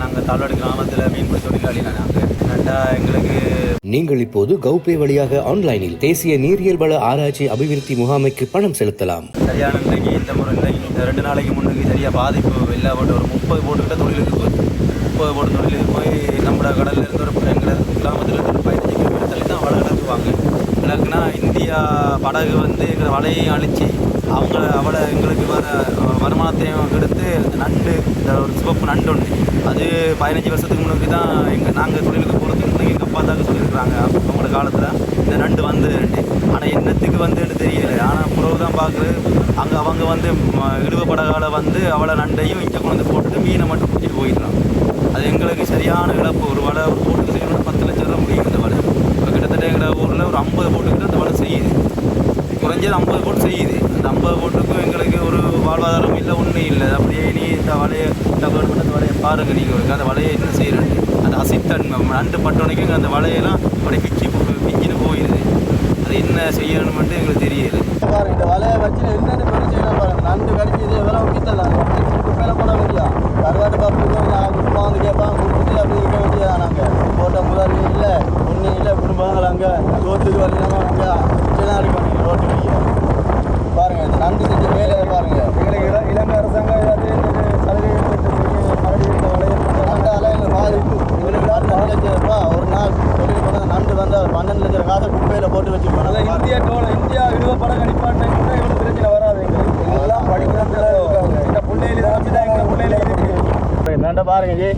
நாங்கள் தாழ்வாடு கிராமத்தில் மீன்பிடி தொழிலாளி நாங்கள் என்னட்டா எங்களுக்கு நீங்கள் இப்போது கௌபே வழியாக ஆன்லைனில் தேசிய நீரியல் வள ஆராய்ச்சி அபிவிருத்தி முகாமைக்கு பணம் செலுத்தலாம். சரியான இன்னைக்கு இந்த முறை இந்த ரெண்டு நாளைக்கு முன்னுக்கு சரியாக பாதிப்பு இல்லை போட்டு ஒரு முப்பது போட்டுக்கிட்ட தொழிலுக்கு போய் முப்பது போட்டு தொழிலுக்கு போய் நம்ம கடல்ல இருந்து ஒரு எங்களை கிராமத்தில் இருந்து பதினஞ்சு கிலோமீட்டர் தள்ளி தான் வலை இழக்குவாங்க இழக்குனா இந்தியா படகு வந்து எங்களை வலையையும் அழிச்சு அவங்க அவளை வருமானத்தையும் எடுத்து இந்த நண்டு இந்த ஒரு சிவப்பு நண்டு ஒன்று அது பதினஞ்சு வருஷத்துக்கு முன்னாடி தான் எங்கள் நாங்கள் தொழிலுக்கு போகிறதுக்கு முன்னாடி எங்கள் அப்பா தாக்க சொல்லியிருக்கிறாங்க அவங்களோட காலத்தில். இந்த நண்டு வந்து ஆனால் என்னத்துக்கு வந்துன்னு தெரியல. ஆனால் புறவு தான் பார்க்குறது அங்கே அவங்க வந்து இடுவப்படகால வந்து அவளை நண்டையும் இங்கே கொண்டு போட்டு போட்டுட்டு மீனை மட்டும் பிடிச்சிட்டு போயிடலாம் அது எங்களுக்கு சரியான இழப்பு. ஒரு வலை ஒரு போட்டு செய்யணும்னா பத்து லட்சம் ரூபா முடியும் இந்த வலை இப்போ கிட்டத்தட்ட எங்கள் ஊரில் ஒரு ஐம்பது போட்டுக்கிட்டு அந்த வலை செய்யுது. குறைஞ்சது ஐம்பது போட்டு செய்யுது. அந்த ஐம்பது போட்டுக்கும் எங்களுக்கு ஒரு வாழ்வாதாரம் இல்லை ஒன்றும் இல்லை. அப்படியே நீ இந்த வலையை இந்த கவர்மெண்ட் அந்த வலையை பாருங்க. நீங்கள் அந்த வலையை என்ன செய்யறது அந்த அசித்தன்மை நண்டு பட்டோனைக்கு அந்த வலையெல்லாம் அப்படியே பிச்சு பிச்சுன்னு போயிடுது அது என்ன செய்யணும்னு எங்களுக்கு தெரியல பாருங்க இந்த வலையை வச்சு என்னென்ன பண்ணி செய்யலாம் பாருங்க நண்டு கடிச்சு இது எவ்வளோ வித்தலாம் மேலே போட வேண்டியா கருவாட்டு பாப்பு நான் குடும்பம் வந்து கேட்பாங்க கொடுத்துட்டு அப்படி இருக்க வேண்டியதா நாங்கள் போட்ட முதல் இல்லை ஒன்றும் இல்லை குடும்பங்கள் அங்கே சோத்துக்கு வரலாம் அங்கே தான் இருக்கணும் ரோட்டு வழியா பாருங்க இந்த நண்டு செஞ்ச வேலையை பாருங்க எங்களுக்கு இல இலங்கை அரசாங்கம் ஏதாவது இந்த சலுகை மறுபடியும் வலையை நண்டு அலையில் பாதிப்பு எங்களுக்கு நாலு லட்சம் ரூபாய் ஒரு நாள் தொழில் பண்ண நண்டு வந்து பன்னெண்டு லட்சம் காசை போட்டு வச்சுருப்பாங்க இந்தியா டோல இந்தியா இழுவ படம் கணிப்பான்னு இவ்வளோ பிரச்சனை வராது எங்களுக்கு எல்லாம் படிக்கிறதுல இந்த பிள்ளையில நம்பி தான் எங்கள் பிள்ளையில இருக்கு. நண்டை பாருங்க ஜி.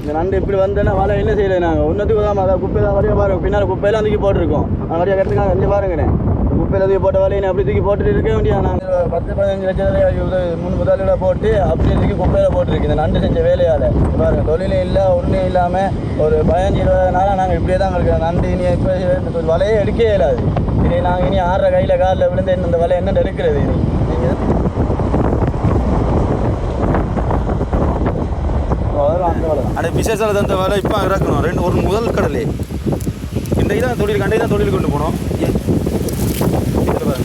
இந்த நண்டு இப்படி வந்தேன்னா வலை என்ன செய்யலை நாங்கள் ஒன்றத்துக்கு தான் அதை குப்பை தான் வரைய பாருங்க. பின்னால் குப்பையெல்லாம் தூக்கி போட்டிருக்கோம். நான் வரைய கட்டுக்காங்க இங்கே பாருங்கண்ணே. குப்பையில் தூக்கி போட்ட வலையை அப்படி தூக்கி போட்டுட்டு இருக்க வேண்டியா நாங்கள் பத்து பதினஞ்சு லட்சம் மூணு முதலீட போட்டு அப்படியே தூக்கி குப்பையில் போட்டிருக்கு. இந்த நண்டு செஞ்ச வேலையால். பாருங்க தொழிலே இல்லை ஒன்றும் இல்லாமல் ஒரு பதினஞ்சு இருபது நாளாக நாங்கள் இப்படியே தான் இருக்கிறோம். நண்டு இனி இப்போ இந்த வலையே எடுக்கவே இயலாது இனி நாங்கள் இனி ஆடுற கையில் காலில் விழுந்து இந்த வலை என்ன எடுக்கிறது இனி? நீங்கள் அதெல்லாம் அந்த வலை ஆனால் விசேஷ தந்த வலை இப்போ இறக்கணும். ரெண்டு ஒரு முதல் கடலே. இன்றைக்கு தான் தொழில் கண்டை தான் தொழில் கொண்டு போனோம். ஏ,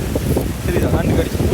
இதுல பாருங்க. கடிச்சு